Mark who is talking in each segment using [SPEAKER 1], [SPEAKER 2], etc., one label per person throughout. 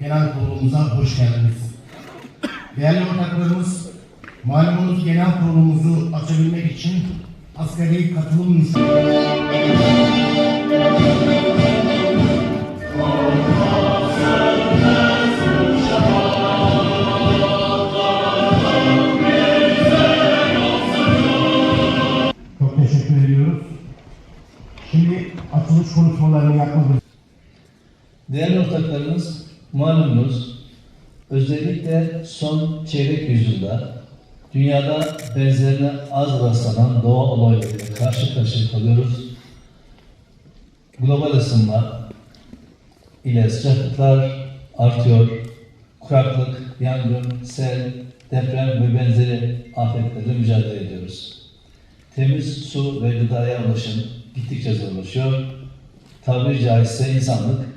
[SPEAKER 1] Genel kurulumuza hoş geldiniz. Değerli ortaklarımız, malumunuz genel kurulumuzu açabilmek için askeri katılım Çok teşekkür ediyoruz. Şimdi açılış konuşmalarını yapmak
[SPEAKER 2] Değerli ortaklarımız, malumunuz özellikle son çeyrek yüzyılda dünyada benzerine az rastlanan doğa olaylarıyla karşı karşıya kalıyoruz. Global ısınma ile sıcaklıklar artıyor, kuraklık, yangın, sel, deprem ve benzeri afetlerle mücadele ediyoruz. Temiz su ve gıdaya ulaşım gittikçe zorlaşıyor. Tabiri caizse insanlık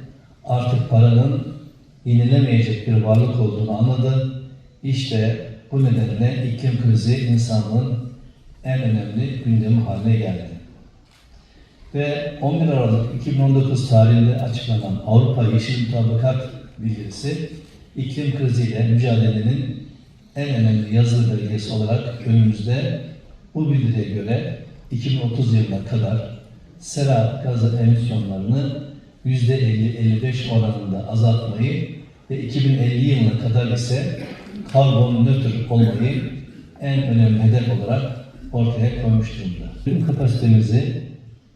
[SPEAKER 2] artık paranın yenilemeyecek bir varlık olduğunu anladı. İşte bu nedenle iklim krizi insanlığın en önemli gündemi haline geldi. Ve 11 Aralık 2019 tarihinde açıklanan Avrupa Yeşil Mutabakat Bildirisi iklim kriziyle mücadelenin en önemli yazılı belgesi olarak önümüzde bu bildiriye göre 2030 yılına kadar sera gazı emisyonlarını %50-55 oranında azaltmayı ve 2050 yılına kadar ise karbon nötr olmayı en önemli hedef olarak ortaya koymuş durumda. Tüm kapasitemizi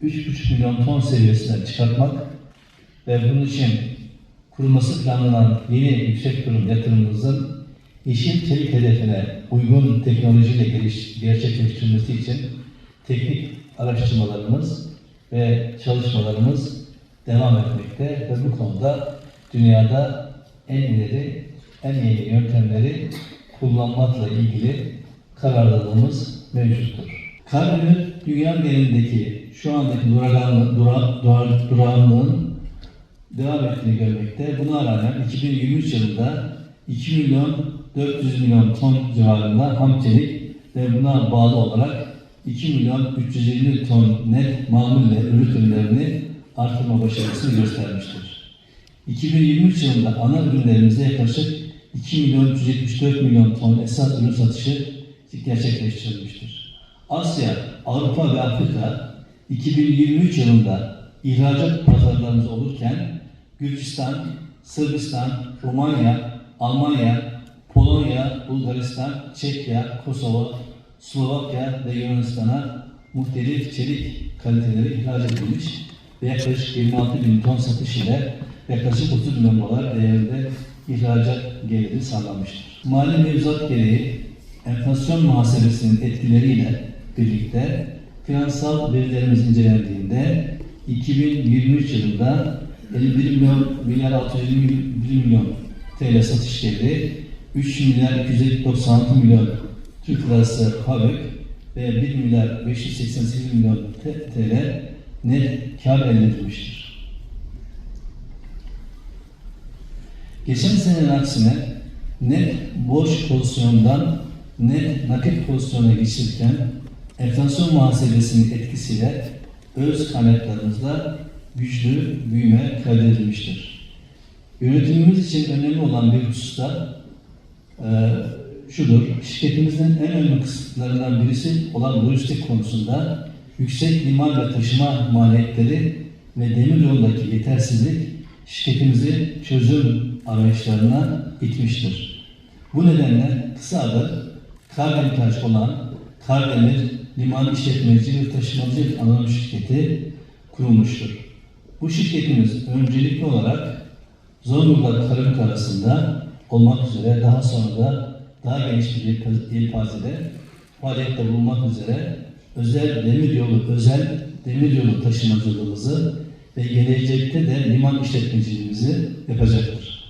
[SPEAKER 2] 3,5 milyon ton seviyesine çıkartmak ve bunun için kurulması planlanan yeni yüksek kurum yatırımımızın yeşil çelik hedefine uygun teknolojiyle geliş, gerçekleştirilmesi için teknik araştırmalarımız ve çalışmalarımız devam etmekte ve bu konuda dünyada en ileri, en yeni yöntemleri kullanmakla ilgili kararlılığımız mevcuttur. Karbonhidrat dünya genelindeki şu andaki duraganlığın, dura, dura, durağanlığın devam ettiğini görmekte. Buna rağmen 2023 yılında 2 milyon 400 milyon ton civarında ham çelik ve buna bağlı olarak 2 milyon 350 ton net mamul ve ürün ürünlerini artırma başarısını göstermiştir. 2023 yılında ana ürünlerimizde yaklaşık 2 milyon 374 milyon ton esas ürün satışı gerçekleştirilmiştir. Asya, Avrupa ve Afrika 2023 yılında ihracat pazarlarımız olurken Gürcistan, Sırbistan, Romanya, Almanya, Polonya, Bulgaristan, Çekya, Kosova, Slovakya ve Yunanistan'a muhtelif çelik kaliteleri ihraç edilmiş ve yaklaşık 26 bin ton satış ile yaklaşık 30 milyon dolar değerinde ihracat geliri sağlanmıştır. Mali mevzuat gereği enflasyon muhasebesinin etkileriyle birlikte finansal verilerimiz incelendiğinde 2023 yılında 51 milyon milyar 651 milyon TL satış geliri, 3 milyar 296 milyon Türk lirası FAVÖK ve 1 milyar 588 milyon TL net kar elde edilmiştir. Geçen senenin aksine net borç pozisyonundan net nakit pozisyona geçirken enflasyon muhasebesinin etkisiyle öz kaynaklarımızda güçlü büyüme kaydedilmiştir. Yönetimimiz için önemli olan bir hususta e, şudur, şirketimizin en önemli kısıtlarından birisi olan lojistik konusunda yüksek liman ve taşıma maliyetleri ve demir yolundaki yetersizlik şirketimizi çözüm arayışlarına itmiştir. Bu nedenle kısa adı Kardemitaş olan Kardemir Liman İşletmeci ve Taşımacılık Anonim Şirketi kurulmuştur. Bu şirketimiz öncelikli olarak Zonguldak Karabük arasında olmak üzere daha sonra da daha geniş bir yelpazede faaliyette bulunmak üzere özel demir yolu, özel demir yolu taşımacılığımızı ve gelecekte de liman işletmeciliğimizi yapacaktır.